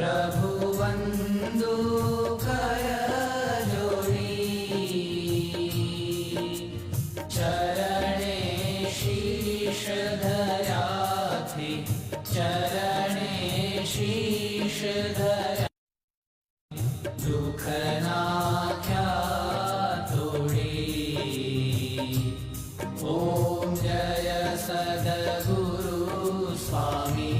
प्रभुवोरि चरणे श्रीषधचा चरणे श्रीषध दुखनाख्यां जय सदगुरु स्वामी।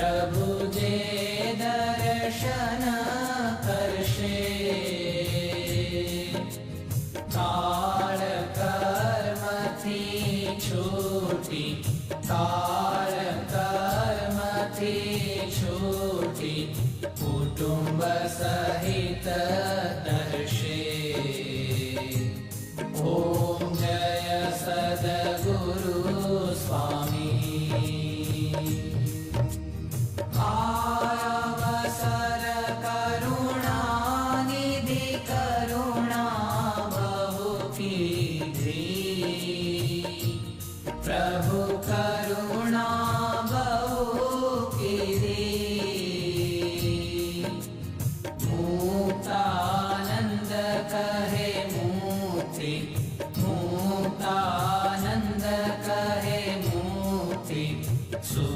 Heaven.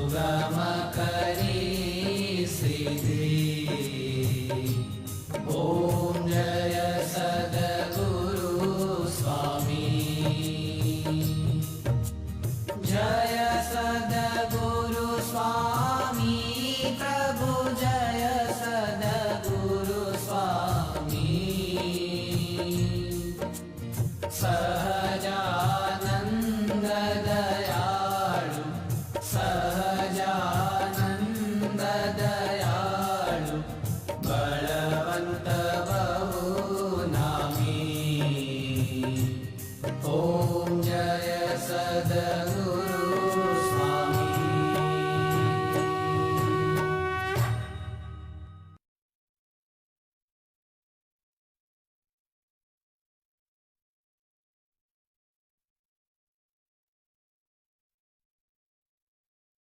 सुगमकरी सिद्धि। ॐ जय सद्गुरु स्वामी। जय सद्गुरु स्वामी प्रभु जय सद्गुरु स्वामी।